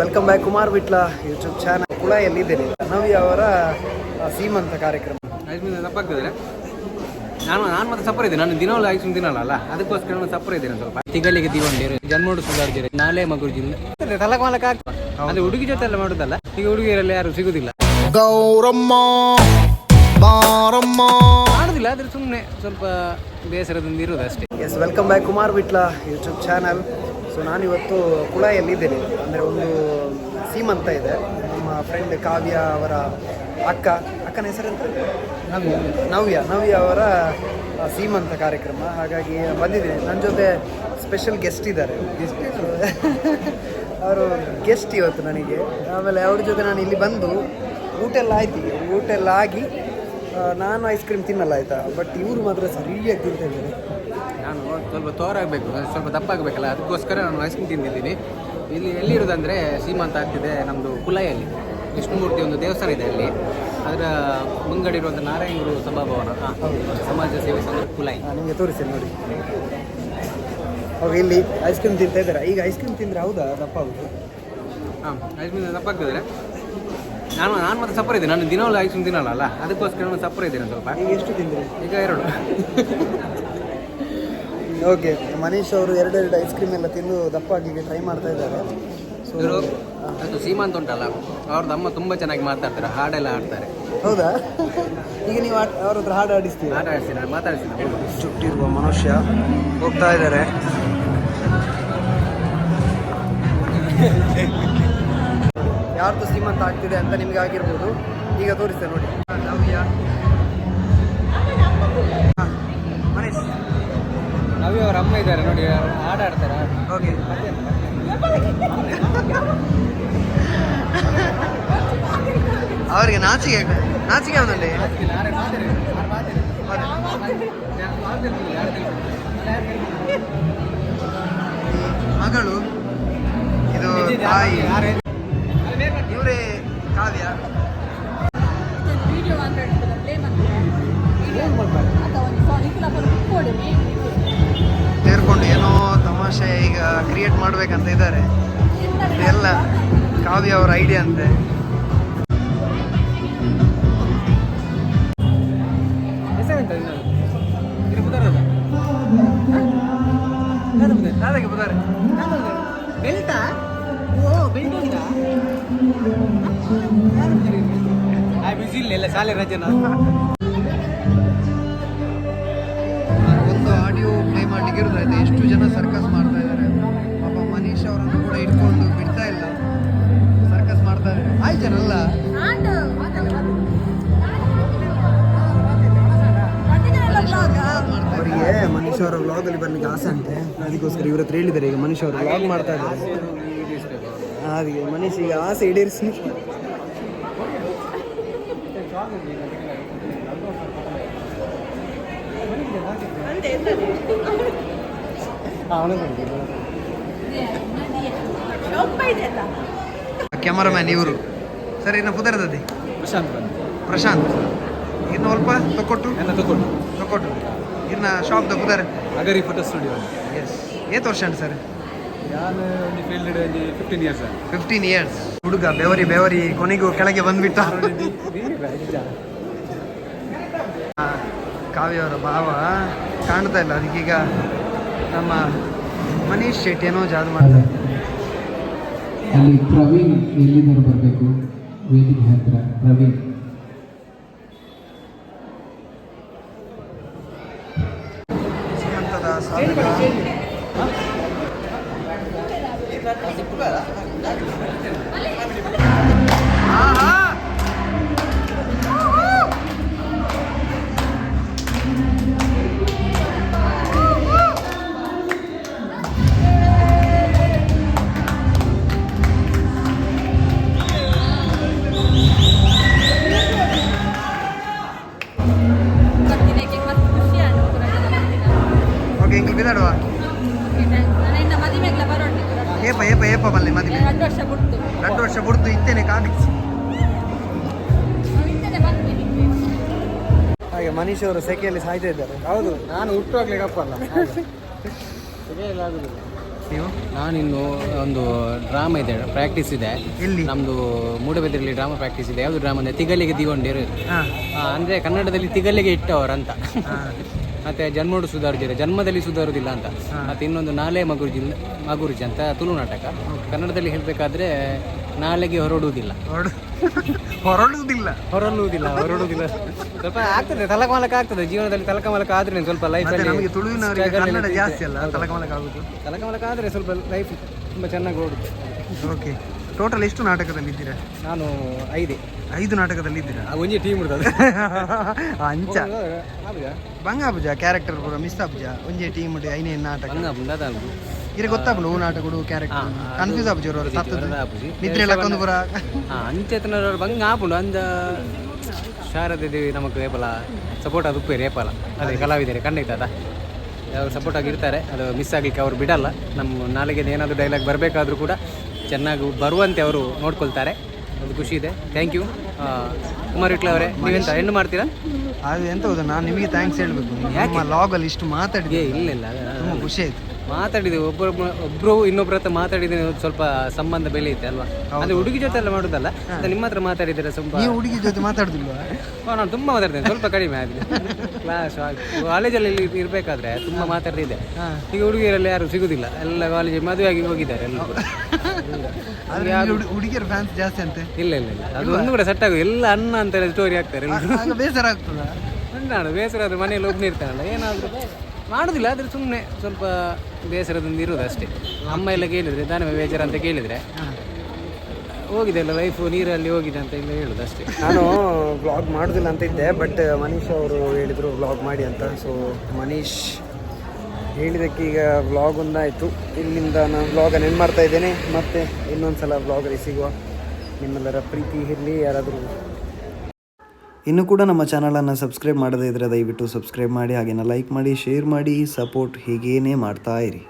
Welcome back Kumar Vitla YouTube channel ಕುಳಾಯಲ್ಲಿದ್ದೇನೆ Navi ಅವರ ಸೀಮಂತ ಕಾರ್ಯಕ್ರಮ. ತಪ್ಪಾಗ್ತದೆ ನಾನು ನಾನು ಮತ್ತೆ ಸಪ್ಪರ ಇದ್ದೀನಿ. ನಾನು ದಿನವಲ್ಲ ಐಸ್ ತಿನ್ನಲ್ಲ ಅಲ್ಲ? ಅದಕ್ಕೋಸ್ಕರ ನಾನು ಸಪ್ಪರ ಇದ್ದೇನೆ ಸ್ವಲ್ಪ. ತಿಂಗಳಿಗೆ ದಿವಂಡಿರು ಜನ್ಮೋಡು ಸುಧಾರ್ಜಿರು ನಾಳೆ ಮಗುರ್ಜಿಲ್ಲ ತಲಕ್ ಮಾಲಕ್ ಆಗ್ತದೆ ಅಂದ್ರೆ ಹುಡುಗಿ ಜೊತೆ ಎಲ್ಲ ಮಾಡುದಲ್ಲ? ಈಗ ಹುಡುಗಿಯರೆಲ್ಲ ಯಾರು ಸಿಗುದಿಲ್ಲ. ಗೌರಮ್ಮ ಬಾರಮ್ಮ. ಮಾಡುದಿಲ್ಲ ಆದ್ರೆ ಸುಮ್ಮನೆ ಸ್ವಲ್ಪ ಬೇಸರದಿಂದ ಇರೋದು ಅಷ್ಟೇ. Yes welcome back Kumar Vitla YouTube channel so ನಾನಿವತ್ತು ಕುಳಾಯಲ್ಲಿದ್ದೇನೆ. ಅಂದರೆ ಒಂದು ಸೀಮಂತ ಇದೆ. ನಮ್ಮ ಫ್ರೆಂಡ್ ಕಾವ್ಯ ಅವರ ಅಕ್ಕ. ಅಕ್ಕನ ಹೆಸರಂತ ನವ್ಯ. ನವ್ಯ. ಅವರ ಆ, ಸೀಮಂತ ಕಾರ್ಯಕ್ರಮ. ಹಾಗಾಗಿ ಬಂದಿದ್ದೀನಿ. ನನ್ನ ಜೊತೆ ಸ್ಪೆಷಲ್ ಗೆಸ್ಟ್ ಇದ್ದಾರೆ. ಅವರು ಗೆಸ್ಟ್ ಇವತ್ತು ನನಗೆ. ಆಮೇಲೆ ಅವ್ರ ಜೊತೆ ನಾನು ಇಲ್ಲಿ ಬಂದು ಊಟ ಎಲ್ಲ ಆಯ್ತು. ಊಟ ಎಲ್ಲ ಆಗಿ ನಾನು ಐಸ್ ಕ್ರೀಮ್ ತಿನ್ನಲ್ಲ ಆಯ್ತಾ? ಬಟ್ ಇವರು ಮಾತ್ರ ಸರಿಯಾಗಿ ತಿಂತ ಇದ್ದಾರೆ. ನಾನು ಸ್ವಲ್ಪ ತೋರಾಗಬೇಕು ಸ್ವಲ್ಪ ದಪ್ಪಾಗಬೇಕಲ್ಲ ಅದಕ್ಕೋಸ್ಕರ ನಾನು ಐಸ್ ಕ್ರೀಮ್ ತಿಂದಿದ್ದೀನಿ. ಇಲ್ಲಿ ಎಲ್ಲಿರೋದಂದರೆ ಸೀಮಂತ ಆಗ್ತಿದೆ ನಮ್ಮದು ಕುಲಾಯಲ್ಲಿ. ವಿಷ್ಣುಮೂರ್ತಿ ಒಂದು ದೇವಸ್ಥಾನ ಇದೆ ಅಲ್ಲಿ. ಅದರ ಮುಂಗಡೆ ಇರುವಂಥ ನಾರಾಯಣಗುರು ಸಭಾಭವನ ಹಾಂ ಸಮಾಜ ಸೇವೆ ಸಂಘ ಕುಲಾಯಿ. ನಿಮಗೆ ತೋರಿಸಿ ನೋಡಿ. ಅವ್ರು ಇಲ್ಲಿ ಐಸ್ ಕ್ರೀಮ್ ತಿಂತಾ ಇದ್ದಾರೆ. ಈಗ ಐಸ್ ಕ್ರೀಮ್ ತಿಂದರೆ ಹೌದಾ? ದಪ್ಪ ಆಗುತ್ತೆ ಹಾಂ ಐಸ್ ಕ್ರೀಮ್ ತಪ್ಪಾಗ್ತದೆ ನಾನು ನಾನು ಮತ್ತೆ ಸಪ್ಪರ ಇದ್ದೀನಿ. ನಾನು ದಿನವಲ್ಲ ಐಸ್ ಕ್ರೀಮ್ ತಿನ್ನಲ್ಲ ಅಲ್ಲ? ಅದಕ್ಕೋಸ್ಕರ ನಾನು ಸಪ್ಪರ ಇದ್ದೀನಿ ಸ್ವಲ್ಪ. ಎಷ್ಟು ತಿಂದ್ರಿ? ಈಗ ಎರಡು. ಓಕೆ ಮನೀಶ್ ಅವರು ಎರಡೆರಡು ಐಸ್ ಕ್ರೀಮ್ ಎಲ್ಲ ತಿಂದು ದಪ್ಪ ಆಗಿ ಟ್ರೈ ಮಾಡ್ತಾ ಇದ್ದಾರೆ. ಇವರು ಅದು ಸೀಮಾಂತ್ ಉಂಟಲ್ಲ? ಅವ್ರದ್ದು ಅಮ್ಮ ತುಂಬ ಚೆನ್ನಾಗಿ ಮಾತಾಡ್ತಾರೆ. ಹಾಡೆಲ್ಲ ಆಡ್ತಾರೆ ಹೌದಾ? ಈಗ ನೀವು ಅವ್ರ ಹತ್ರ ಹಾಡು ಆಡಿಸ್ತೀರಾ ಹಾಡು ಆಡಿಸ್ತೀನಿ ನಾನು ಮಾತಾಡಿಸ್ತೀನಿ ಚುಟ್ಟಿರುವ ಮನುಷ್ಯ ಹೋಗ್ತಾ ಇದ್ದಾರೆ. ಯಾರ್ದು ಸೀಮಂತ ಆಗ್ತಿದೆ ಅಂತ ನಿಮ್ಗೆ ಆಗಿರ್ಬೋದು. ಈಗ ತೋರಿಸ್ತೇನೆ ನೋಡಿ. ನವ್ಯ ಮನೀಶ್. ನವ್ಯ ಅವ್ರ ಅಮ್ಮ ಇದ್ದಾರೆ ನೋಡಿ ಆಟ ಆಡ್ತಾರೆ ಓಕೆ ಅವರಿಗೆ ನಾಚಿಕೆ ನಾಚಿಕೆ ಅವನಲ್ಲಿ ಮಗಳು ಇದು ತಾಯಿ. ಸೇರ್ಕೊಂಡು ಏನೋ ತಮಾಷೆ ಈಗ ಕ್ರಿಯೇಟ್ ಮಾಡ್ಬೇಕಂತ ಇದ್ದಾರೆ. ಎಲ್ಲ ಕಾವ್ಯ ಅವರ ಐಡಿಯಾ ಅಂತೆ. ಬೆಲ್ಟಾ ಓ ಬೆಲ್ಟ್ ಉಂಟಾ? ಬಿಸಿ ಇಲ್ಲ ಎಲ್ಲ ಶಾಲೆ ರಜೆನ ಆಡಿಯೋ ಪ್ಲೇ ಮಾಡಲಿಕ್ಕೆ ಇರೋದಾಯ್ತು ಎಷ್ಟು ಜನ ಸರ್ಕಸ್ ಮಾಡ್ತಾ ಇದ್ದಾರೆ ಪಾಪ ಮನೀಶ್ ಅವರನ್ನು ಕೂಡ ಇಟ್ಕೊಂಡು ಬಿಡ್ತಾ ಇಲ್ಲ. ಸರ್ಕಸ್ ಮಾಡ್ತಾ ಇದ್ದಾರೆ ಆಯ್ತು ಜನಲ್ಲ ಅವರಿಗೆ ಮನೀಶ್ ಅವರ ವ್ಲಾಗಲ್ಲಿ ಬರ್ಲಿಕ್ಕೆ ಆಸೆ ಅಂತೆ. ಅದಕ್ಕೋಸ್ಕರ ಇವ್ರ ಹತ್ರ ಹೇಳಿದ್ದಾರೆ. ಈಗ ಮನೀಶ್ ಅವರು ವ್ಲಾಗ್ ಮಾಡ್ತಾ ಇದ್ದಾರೆ. ಹಾಗೆ ಮನೀಶ್ ಈಗ ಆಸೆ ಈಡೇರಿಸಿ ಕ್ಯಾಮರಾಮ್ಯಾನ್ ಇವರು. ಸರ್ ಇನ್ನು ದದಿ. ಪ್ರಶಾಂತ್ ಪ್ರಶಾಂತ್. ಇನ್ನು ಸ್ವಲ್ಪ ತಕೊಟ್ಟು? ತಕೊಟ್ಟು. ತೊಕೊಟ್ಟು. ಇನ್ನು ಶಾಪ್ ಪುದರ್. ಅಗರಿ ಫೋಟೋ ಸ್ಟುಡಿಯೋ ಎಸ್ ಏತ್ ವರ್ಷ ಅಂಡ್ ಸರ್? ನಾನು field fifteen years fifteen years ಹುಡುಗ ಬೆವರಿ ಬೆವರಿ ಕೊನೆಗೂ ಕೆಳಗೆ ಬಂದ್ಬಿಟ್ಟ. ಕಾವ್ಯ ಅವರ ಭಾವ ಕಾಣ್ತಾ ಇಲ್ಲ. ಅದಕ್ಕೀಗ ನಮ್ಮ ಮನೀಶ್ ಶೆಟ್ಟಿ ಏನೋ ಜಾದು ಮಾಡ್ತಾರೆ ಅಲ್ಲಿ ಪ್ರವೀಣ್ ಎಲ್ಲಿಂದ ಬರಬೇಕು. ವೇದಿಕೆ ಹತ್ರ ಪ್ರವೀಣ್. ಏಪ ಏಪ ಏಪ ಬಲ್ಲೆ ಮದುವೆ ಎರಡು ವರ್ಷ ಬಿಟ್ಟು ಎರಡು ವರ್ಷ ಬಿಡ್ತು ಇತ್ತೇನೆ ಬರ್ತೀವಿ ಹಾಗೆ ಮನೀಶ್ ಅವರು ಸೆಕೆಯಲ್ಲಿ ಸಾಯ್ತಾ ಇದ್ದಾರೆ. ಹೌದು ನಾನು ಹುಟ್ಟುವಾಗಲೇ ಕಪ್ಪಲ್ಲ ಆಗುದಿಲ್ಲ. ನೀವು? ನಾನಿನ್ನು ಒಂದು ಡ್ರಾಮಾ ಇದೆ ಪ್ರಾಕ್ಟೀಸ್ ಇದೆ. ನಮ್ದು ನಮ್ಮದು ಮೂಡಬಿದ್ರಲ್ಲಿ ಡ್ರಾಮಾ ಪ್ರಾಕ್ಟೀಸ್ ಇದೆ. ಯಾವುದು ಡ್ರಾಮಾ ಅಂದರೆ ತಿಗಲಿಗೆ ದಿಗೊಂಡಿರು ಹಾಂ. ಅಂದರೆ ಕನ್ನಡದಲ್ಲಿ ತಿಗಲಿಗೆ ಇಟ್ಟವರಂತ. ಮತ್ತೆ ಜನ್ಮೋಡು ಸುಧಾರಿದ್ದೀರಾ ಜನ್ಮದಲ್ಲಿ ಸುಧಾರುವುದಿಲ್ಲ ಅಂತ. ಮತ್ತೆ ಇನ್ನೊಂದು ನಾಲೆ ಮಗುರುಜಿ ಮಗುರುಜಿ ಅಂತ ತುಳು ನಾಟಕ. ಕನ್ನಡದಲ್ಲಿ ಹೇಳ್ಬೇಕಾದ್ರೆ ನಾಲೆಗೆ ಹೊರಡುವುದಿಲ್ಲ. ಹೊರಡು ಹೊರಡುವುದಿಲ್ಲ. ಹೊರಡುವುದಿಲ್ಲ ಹೊರಡುವುದಿಲ್ಲ. ಸ್ವಲ್ಪ ಆಗ್ತದೆ ತಲಕಮಲಕ ಆಗ್ತದೆ. ಜೀವನದಲ್ಲಿ ತಲಕಮಲಕ ಆದ್ರೆ ಸ್ವಲ್ಪ ಲೈಫ್ ಲೈಫಲ್ಲಿ ತಲಕಮಲಕ ಆದ್ರೆ ತಲಕಮಲಕ ಆದರೆ ಸ್ವಲ್ಪ ಲೈಫ್ ತುಂಬಾ ಚೆನ್ನಾಗಿ ಓಡುತ್ತೆ. ಓಕೆ ಟೋಟಲ್ ಎಷ್ಟು ನಾಟಕದಲ್ಲಿ ಇದ್ದೀರಾ? ನಾನು ಐದೇ. ಐದು ನಾಟಕದಲ್ಲಿ ಇದ್ದೀರಾ? ಒಂಜಿ ಟೀಮ್ ಇರ್ತದೆ ಅಂಚ. ಬಂಗಾಬುಜ ಕ್ಯಾರೆಕ್ಟರ್ ಪೂರ ಮಿಸ್ ಅಬ್ಜ ಒಂಜೆ ಟೀಮ್ ಐನೇ ನಾಟಕ. ಇರ ಗೊತ್ತಾಪುಂಡು ಹೂ ನಾಟಕಡು ಕ್ಯಾರೆಕ್ಟರ್ ಕನ್ಫ್ಯೂಸ್ ಆಪುಜಿ ಅವರು ಸತ್ತದು ನಿದ್ರೆ ಲಕ್ಕೊಂದು ಪೂರ ಅಂಚೆತನವ್ರು ಬಂಗ ಆಪುಂಡು ಅಂದ ಶಾರದೆ ದೇವಿ ನಮಗೆ ರೇಪಲ ಸಪೋರ್ಟ್ ಅದು ಉಪ್ಪೆ ರೇಪಲ. ಅದೇ ಕಲಾವಿದರೆ ಖಂಡಿತ ಅದ. ಅವ್ರು ಸಪೋರ್ಟ್ ಆಗಿರ್ತಾರೆ ಅದು ಮಿಸ್ ಆಗಲಿಕ್ಕೆ ಅವ್ರು ಬಿಡಲ್ಲ. ನಮ್ಮ ನಾಳೆಗೆ ಏನಾದರೂ ಡೈಲಾಗ್ ಬರಬೇಕಾದ್ರೂ ಕೂಡ ಚೆನ್ನಾಗಿ ಬರುವಂತೆ ಅವರು ನೋಡ್ಕೊಳ್ತಾರೆ. ಒಂದು ಖುಷಿ ಇದೆ. ಥ್ಯಾಂಕ್ ಯು ಕುಮಾರ್ ವಿಟ್ಲ ಅವರೇ ನೀವೆಂತ ಹೆಣ್ಣು ಮಾಡ್ತೀರಾ? ಅದು ಎಂತ ಹೌದು ನಾನು ನಿಮಗೆ ಥ್ಯಾಂಕ್ಸ್ ಹೇಳ್ಬೇಕು. ಯಾಕೆ? ಲಾಗಲ್ಲಿ ಇಷ್ಟು ಮಾತಾಡಿದೆ ಇಲ್ಲ ಇಲ್ಲ ತುಂಬ ಖುಷಿ ಆಯ್ತು. ಮಾತಾಡಿದೆ ಒಬ್ಬರು ಒಬ್ರು ಇನ್ನೊಬ್ರ ಹತ್ರ ಮಾತಾಡಿದ್ರೆ ಸ್ವಲ್ಪ ಸಂಬಂಧ ಬೆಳೆಯುತ್ತೆ ಅಲ್ವಾ? ಅಂದ್ರೆ ಹುಡುಗಿ ಜೊತೆ ಎಲ್ಲ ಮಾಡುದಲ್ಲ ಅದು ನಿಮ್ಮ ಹತ್ರ ಮಾತಾಡಿದ್ರೆ ಸ್ವಲ್ಪ ನೀವು ಹುಡುಗಿ ಜೊತೆ ಮಾತಾಡುದಿಲ್ವಾ? ನಾನು ತುಂಬಾ ಮಾತಾಡ್ತೇನೆ ಸ್ವಲ್ಪ ಕಡಿಮೆ ಆಗಿದೆ. ಕ್ಲಾಸ್ ಕಾಲೇಜಲ್ಲಿ ಇರಬೇಕಾದ್ರೆ ತುಂಬಾ ಮಾತಾಡ್ತಿದ್ದೆ. ಈಗ ಹುಡುಗಿಯರಲ್ಲಿ ಯಾರು ಸಿಗುದಿಲ್ಲ ಎಲ್ಲ ಕಾಲೇಜ್ ಮದುವೆ ಆಗಿ ಹೋಗಿದ್ದಾರೆ ಎಲ್ಲ. ಆದ್ರೆ ಹುಡು- ಹುಡುಗಿಯರ ಫ್ಯಾನ್ಸ್ ಜಾಸ್ತಿ ಅಂತ? ಇಲ್ಲ ಇಲ್ಲ ಇಲ್ಲ. ಅದು ಒಂದು ಕೂಡ ಸೆಟ್ ಆಗುದು ಎಲ್ಲ ಅನ್ನ ಅಂತ ಸ್ಟೋರಿ ಆಗ್ತಾರೆ ಆಗ ಬೇಸರ ಆಗ್ತದ? ಬೇಸರ ಆದ್ರೆ ಮನೆಯಲ್ಲಿ ಒಬ್ಬನೇ ಇರ್ತಾನಲ್ಲ ಏನಾದರೂ ಮಾಡುದಿಲ್ಲ, ಆದರೆ ಸುಮ್ಮನೆ ಸ್ವಲ್ಪ ಬೇಸರದಿಂದ ಇರುವುದು ಅಷ್ಟೇ. ಅಮ್ಮ ಎಲ್ಲ ಕೇಳಿದರೆ, ದಾನ ಬೇಜಾರ ಅಂತ ಕೇಳಿದ್ರೆ ಹೋಗಿದೆ ಅಲ್ಲ ಲೈಫು ನೀರಲ್ಲಿ ಹೋಗಿದೆ ಅಂತ ಇಲ್ಲ ಹೇಳುದು ಅಷ್ಟೇ. ನಾನು ಬ್ಲಾಗ್ ಮಾಡೋದಿಲ್ಲ ಅಂತ ಇದ್ದೆ ಬಟ್ ಮನೀಶ್ ಅವರು ಹೇಳಿದರು ಬ್ಲಾಗ್ ಮಾಡಿ ಅಂತ. ಸೊ ಮನೀಶ್ ಹೇಳಿದ್ದಕ್ಕೆ ಈಗ ವ್ಲಾಗ್ ಒಂದಾಯಿತು. ಇಲ್ಲಿಂದ ನಾನು ವ್ಲಾಗನ್ನು ಏನು ಮಾಡ್ತಾ ಇದ್ದೇನೆ. ಮತ್ತೆ ಇನ್ನೊಂದು ಸಲ ವ್ಲಾಗಲ್ಲಿ ಸಿಗುವ ನಿಮ್ಮೆಲ್ಲರ ಪ್ರೀತಿ ಇರಲಿ, ಯಾರಾದರೂ ಇನ್ನು ಕೂಡ ನಮ್ಮ ಚಾನಲನ್ನು ಸಬ್ಸ್ಕ್ರೈಬ್ ಮಾಡದೇ ಇದ್ದರೆ ದಯವಿಟ್ಟು ಸಬ್ಸ್ಕ್ರೈಬ್ ಮಾಡಿ ಹಾಗೆಲ್ಲ ಲೈಕ್ ಮಾಡಿ ಶೇರ್ ಮಾಡಿ ಸಪೋರ್ಟ್ ಹೀಗೇನೇ ಮಾಡ್ತಾ ಇರಿ.